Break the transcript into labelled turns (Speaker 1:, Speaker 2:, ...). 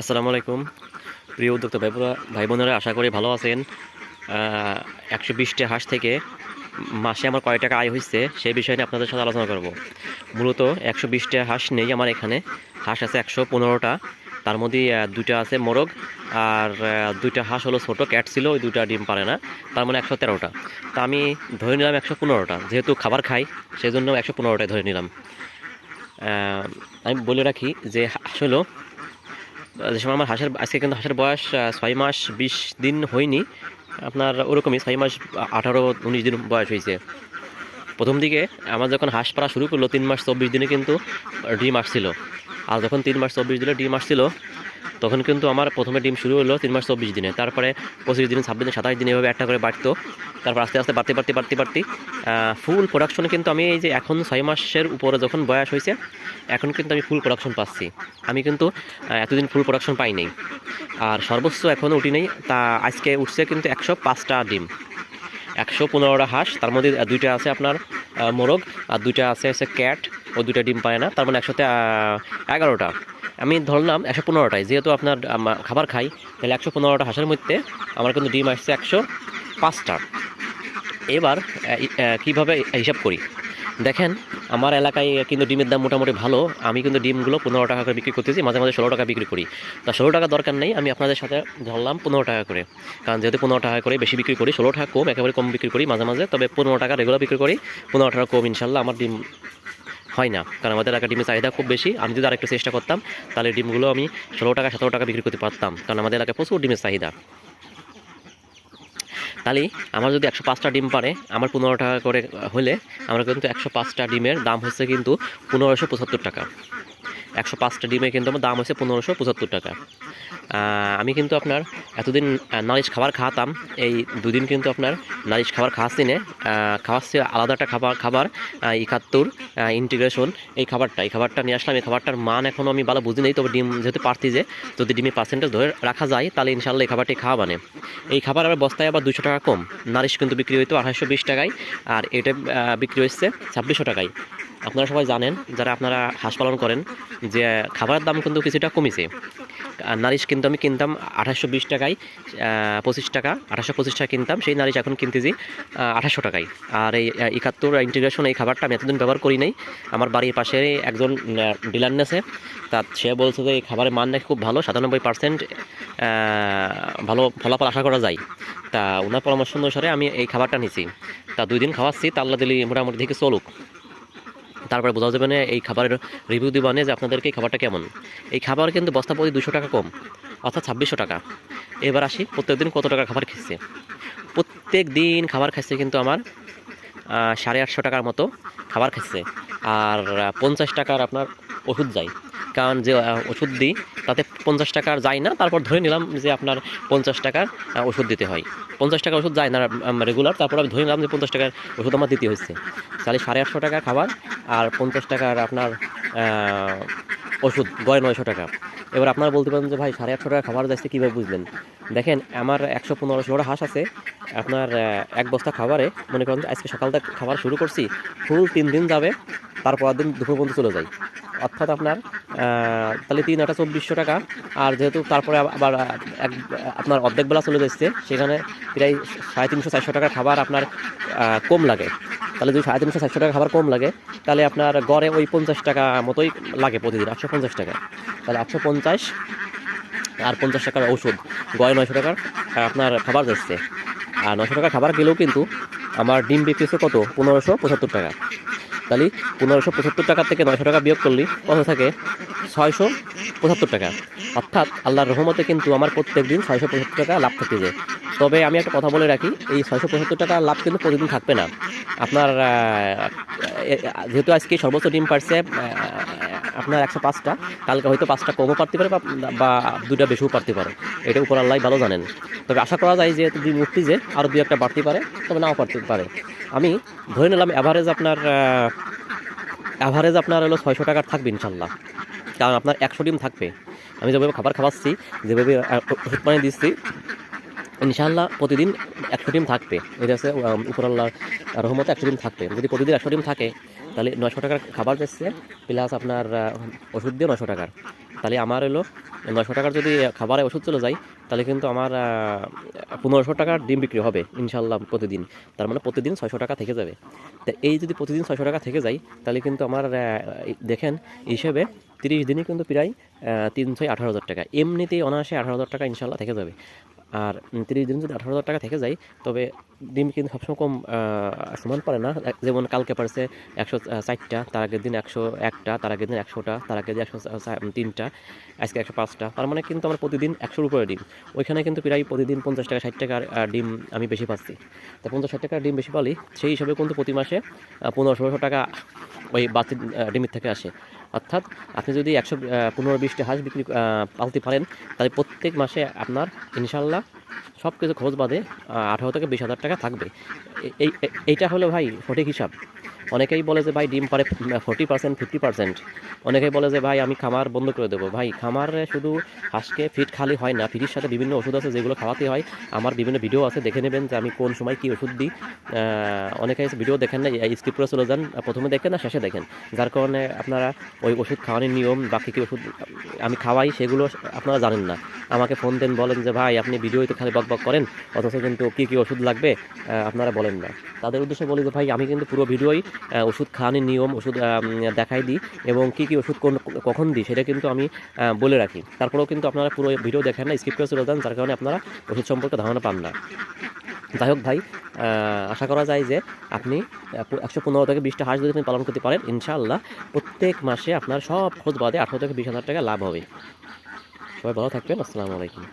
Speaker 1: আসসালামু আলাইকুম। প্রিয় উদ্যোক্তা ভাই ভাই বোনেরা আশা করি ভালো আছেন। একশো বিশটি হাঁস থেকে মাসে আমার কয় টাকা আয় হয়েছে সেই বিষয় নিয়ে আপনাদের সাথে আলোচনা করব। মূলত একশো বিশটা হাঁস নেই আমার এখানে। হাঁস আছে একশো পনেরোটা। তার মধ্যে দুইটা আছে মোরগ, আর দুইটা হাঁস হলো ছোটো, ক্যাট ছিল, ওই দুইটা ডিম পারে না। তার মানে একশো তেরোটা। তা আমি ধরে নিলাম একশো পনেরোটা। যেহেতু খাবার খাই সেই জন্য একশো পনেরোটাই ধরে নিলাম। আমি বলে রাখি যে হাঁস হলো যে সময় আমার হাঁসের, আজকে কিন্তু হাঁসের বয়স ছয় মাস বিশ দিন হয়নি। আপনার ওরকমই ছয় মাস, আঠারো, উনিশ দিন বয়স হয়েছে। প্রথম দিকে আমার যখন হাঁস পাড়া শুরু করল, তিন মাস চব্বিশ দিনে কিন্তু ডিম আসছিল। আর যখন তিন মাস চব্বিশ দিনে ডিম আসছিল তখন কিন্তু আমার প্রথমে ডিম শুরু হলো তিন মাস চব্বিশ দিনে। তারপরে পঁচিশ দিন ছাব্বিশ দিন সাতাশ দিন এভাবে একটা করে বাড়তো। তারপর আস্তে আস্তে বাড়তে বাড়তে বাড়তে বাড়তে ফুল প্রোডাকশনে কিন্তু আমি এই যে এখন ছয় মাসের উপরে যখন বয়স হয়েছে এখন কিন্তু আমি ফুল প্রোডাকশন পাচ্ছি। আমি কিন্তু এতদিন ফুল প্রোডাকশন পাই নাই। আর সর্বোচ্চ এখনও উঠি নেই। তা আজকে উঠছে কিন্তু একশো পাঁচটা ডিম। একশো পনেরোটা হাঁস তার মধ্যে দুইটা আছে আপনার মোরগ আর দুইটা আছে হচ্ছে ক্যাট ও দুইটা ডিম পায় না। তার মানে আহ, এগারোটা। আমি ধরলাম একশো পনেরোটায়, যেহেতু আপনার খাবার খাই, তাহলে একশো পনেরোটা হাঁসের মধ্যে আমার কিন্তু ডিম আসছে একশো পাঁচটা। এবার কীভাবে হিসাব করি? দেখেন, আমার এলাকায় কিন্তু ডিমের দাম মোটামুটি ভালো, আমি কিন্তু ডিমগুলো পনেরো টাকা করে বিক্রি করতেছি, মাঝে মাঝে ষোলো টাকা বিক্রি করি। তা ষোলো টাকা দরকার নেই, আমি আপনাদের সাথে ধরলাম পনেরো টাকা করে। কারণ যেহেতু পনেরো টাকা করে বেশি বিক্রি করি, ষোলো টাকা কম, একেবারে কম বিক্রি করি মাঝে মাঝে, তবে পনেরো টাকা রেগুলার বিক্রি করি, পনেরো টাকা কম ইনশাল্লাহ আমার ডিম হয় না। কারণ আমাদের এলাকার ডিমের চাহিদা খুব বেশি। আমি যদি আরেকটু চেষ্টা করতাম, তাহলে ডিমগুলো আমি ষোলো টাকা, সতেরো টাকা বিক্রি করতে পারতাম। কারণ আমাদের এলাকায় প্রচুর ডিমের চাহিদা। তাহলে আমার যদি একশো পাঁচটা ডিম পারে, আমার পনেরো টাকা করে হলে, আমার কিন্তু একশো পাঁচটা ডিমের দাম হচ্ছে কিন্তু পনেরোশো পঁচাত্তর টাকা। একশো পাঁচটা ডিমে কিন্তু আমার দাম হচ্ছে পনেরোশো পঁচাত্তর টাকা। আমি কিন্তু আপনার এতদিন নালিশ খাবার খাওয়াতাম। এই দুদিন কিন্তু আপনার নালিশ খাবার খাওয়াচ্ছি না। খাওয়াচ্ছি আলাদা একটা খাবার খাবার একাত্তর ইন্টিগ্রেশন এই খাবারটা এই খাবারটা নিয়ে আসলাম। এই খাবারটার মান এখনও আমি ভালো বুঝি নেই, তবে ডিম যেহেতু পারতি যে, যদি ডিমের পার্সেন্টেজ ধরে রাখা যায়, তাহলে ইনশাল্লাহ এই খাবারটি খাওয়া মানে। এই খাবার আবার বস্তায় আবার দুশো টাকা কম। নারিশ কিন্তু বিক্রি হইতো আঠাশশো বিশ টাকায়, আর এটা বিক্রি হচ্ছে ছাব্বিশশো টাকায়। আপনারা সবাই জানেন, যারা আপনারা হাঁস পালন করেন, যে খাবারের দাম কিন্তু কিছুটা কমেছে। নারিশ কিন্তু আমি কিনতাম আঠাশশো বিশ টাকায় পঁচিশ টাকা, আঠাশশো পঁচিশ টাকা কিনতাম, সেই নারিশ এখন কিনতেছি আঠাশশো টাকায়। আর এই একাত্তর ইন্টিগ্রেশন এই খাবারটা আমি এতদিন ব্যবহার করি নাই। আমার বাড়ির পাশে একজন ডিলার নেছে তা সে বলছে যে এই খাবারের মান নাকি খুব ভালো, সাতানব্বই পার্সেন্ট ভালো ফলাফল আশা করা যায়। তা ওনার পরামর্শ অনুসারে আমি এই খাবারটা নিছি। তা দুই দিন খাওয়াচ্ছি তা আল্লাহ দিলি মোটামুটি থেকে চলুক। তারপরে বোঝা যাবে না এই খাবারের রিভিউ দিবানে যে আপনাদেরকে এই খাবারটা কেমন। এই খাবার কিন্তু বস্তা প্রতি দুশো টাকা কম, অর্থাৎ ছাব্বিশশো টাকা। এবার আসি, প্রত্যেকদিন কত টাকা খাবার খেয়েছে প্রত্যেক দিন খাবার খাইছে কিন্তু আমার সাড়ে আটশো টাকার মতো খাবার খাচ্ছে আর পঞ্চাশ টাকার আপনার ওষুধ যায়। কারণ যে ওষুধ দিই, তাতে পঞ্চাশ টাকার যায় না। তারপর ধরে নিলাম যে, আপনার পঞ্চাশ টাকার ওষুধ দিতে হয়। পঞ্চাশ টাকার ওষুধ যায় না রেগুলার তারপর আমি ধরে নিলাম যে, পঞ্চাশ টাকার ওষুধ আমার দিতে হচ্ছে তাহলে সাড়ে আটশো টাকার খাবার। আর পঞ্চাশ টাকার আপনার ওষুধ গয় নয়শো টাকা। এবার আপনারা বলতে পারেন যে, ভাই, সাড়ে আটশো টাকা খাবার যাচ্ছে কীভাবে বুঝলেন? দেখেন, আমার একশো পনেরো ষোলোটা হাঁস আছে, আপনার এক বস্তা খাবারে মনে করেন আজকে সকাল থেকে খাবার শুরু করছি, ফুল তিন দিন যাবে তারপর দিন দুপুর পর্যন্ত চলে যায় অর্থাৎ আপনার তাহলে তিন আটা চব্বিশশো টাকা, আর যেহেতু তারপরে আব- আবার এক, আপনার অর্ধেক বেলা চলে যাচ্ছে, সেখানে প্রায় সাড়ে তিনশো চারশো টাকার খাবার আপনার কম লাগে। তাহলে যদি সাড়ে তিনশো চারশো টাকা খাবার কম লাগে, তাহলে আপনার গড়ে ওই পঞ্চাশ টাকা মতোই লাগে প্রতিদিন, আটশো পঞ্চাশ টাকা। তাহলে আটশো পঞ্চাশ আর পঞ্চাশ টাকার ওষুধ গড়ে নয়শো টাকার আপনার খাবার যাচ্ছে আর নশো টাকার খাবার গেলেও কিন্তু আমার ডিম বিক্রি কত? পনেরোশো পঁচাত্তর টাকা। তাহলে পনেরোশো পঁচাত্তর টাকা থেকে নয়শো টাকা বিয়োগ করলে কত থাকে ছয়শো পঁচাত্তর টাকা। অর্থাৎ আল্লাহর রহমতে কিন্তু আমার প্রত্যেক দিন ছয়শো পঁচাত্তর টাকা লাভ থাকতে যায়। তবে আমি একটা কথা বলে রাখি, এই ছয়শো পঁচাত্তর টাকা লাভ কিন্তু প্রতিদিন থাকবে না। আপনার যেহেতু আজকে সর্বোচ্চ ডিম পারছে আপনার একশো পাঁচটা, কালকে হয়তো পাঁচটা কমও পারতে পারে বা- দুটা বেশিও পারতে পারে। এটা উপর আল্লাহ ভালো জানেন। তবে আশা করা যায় যে দুই উঠতে যে আরও দু একটা বাড়তে পারে, তবে নাও পারতে পারে। আমি ধরে নিলাম অ্যাভারেজ আপনার অ্যাভারেজ আপনার হলো ছয়শো টাকার থাকবে ইনশাল্লাহ। কারণ আপনার একশো ডিম থাকবে। আমি যেভাবে খাবার খাওয়াচ্ছি, যেভাবে ওষুধ পানি দিচ্ছি ইনশাআল্লাহ প্রতিদিন একশো ডিম থাকবে। এটা হচ্ছে উপরাল্লাহ রহমতে একশো ডিম থাকবে। যদি প্রতিদিন একশো ডিম থাকে, তাহলে নয়শো টাকার খাবার যাচ্ছে, প্লাস আপনার ওষুধ দিয়ে নয়শো টাকার। তাহলে আমার হলো, নয়শো টাকার যদি খাবারে ওষুধ চলে যায়, তাহলে কিন্তু আমার পনেরোশো টাকার ডিম বিক্রি হবে ইনশাল্লাহ প্রতিদিন। তার মানে প্রতিদিন ছয়শো টাকা থেকে যাবে। তা এই যদি প্রতিদিন ছয়শো টাকা থেকে যায়, তাহলে কিন্তু আমার দেখেন হিসেবে তিরিশ দিনই কিন্তু প্রায় তিন ছয় আঠারো হাজার টাকা। এমনিতেই অনায়াসে আঠারো হাজার টাকা ইনশাল্লাহ থেকে যাবে। আর তিরিশ দিন যদি আঠারো হাজার টাকা থেকে যায়, তবে ডিম কিন্তু সবসময় কম সমান পারে না। যেমন কালকে পারছে একশো চারটা তার আগের দিন একশো একটা, তার আগের দিন একশোটা, তার আগের দিন একশো তিনটা, আজকে একশো পাঁচটা। তার মানে কিন্তু আমরা প্রতিদিন একশোর উপরে ডিম। ওইখানে কিন্তু প্রায় প্রতিদিন পঞ্চাশ টাকা, ষাট টাকার ডিম আমি বেশি পাচ্ছি। তা পঞ্চাশ, ষাট টাকার ডিম বেশি পালি, সেই হিসাবে কিন্তু প্রতি মাসে পনেরো ষোলোশো টাকা ওই বাতি ডিমের থেকে আসে। অর্থাৎ আপনি যদি একশো পনেরো বিশটি হাঁস বিক্রি পালতে পারেন, তাহলে প্রত্যেক মাসে আপনার ইনশাল্লাহ সব কিছু খরচ বাদে আঠারো থেকে বিশ হাজার টাকা থাকবে। এই এইটা হলো ভাই সঠিক হিসাব। অনেকেই বলে যে, ভাই, ডিম পারে ফোর্টি পার্সেন্ট, ফিফটি পার্সেন্ট। অনেকেই বলে যে, ভাই, আমি খামার বন্ধ করে দেবো। ভাই, খামারে শুধু হাঁসকে ফিট খালি হয় না ফিটির সাথে বিভিন্ন ওষুধ আছে যেগুলো খাওয়াতে হয়। আমার বিভিন্ন ভিডিও আছে, দেখে নেবেন যে আমি কোন সময় কী ওষুধ দিই। অনেকে ভিডিও দেখেন না স্কিপ করে চলে যান, প্রথমে দেখেন না শেষে দেখেন। যার কারণে আপনারা ওই ওষুধ খাওয়ানোর নিয়ম বা কী কী ওষুধ আমি খাওয়াই, সেগুলো আপনারা জানেন না। আমাকে ফোন দেন, বলেন যে, ভাই, আপনি ভিডিওতে খালি বক বক করেন, অথচ কিন্তু কী কী ওষুধ লাগবে? আপনারা বলেন না। তাদের উদ্দেশ্যে বলি যে, ভাই, আমি কিন্তু পুরো ভিডিওই ওষুধ খাওয়ানোর নিয়ম, ওষুধ দেখাই দিই এবং কি কি ওষুধ কোন, কখন দিই সেটা কিন্তু আমি বলে রাখি। তারপরেও কিন্তু আপনারা পুরো ভিডিও দেখেন না স্কিপ করে চলে যান, যার কারণে আপনারা ওষুধ সম্পর্কে ধারণা পান না। যাই হোক ভাই আশা করা যায় যে আপনি একশো পনেরো থেকে বিশটা হাঁস যদি আপনি পালন করতে পারেন, ইনশাআল্লাহ প্রত্যেক মাসে আপনার সব খোঁজ বাদে আঠারো থেকে বিশ হাজার টাকা লাভ হবে। সবাই ভালো থাকবেন, আসসালামু আলাইকুম।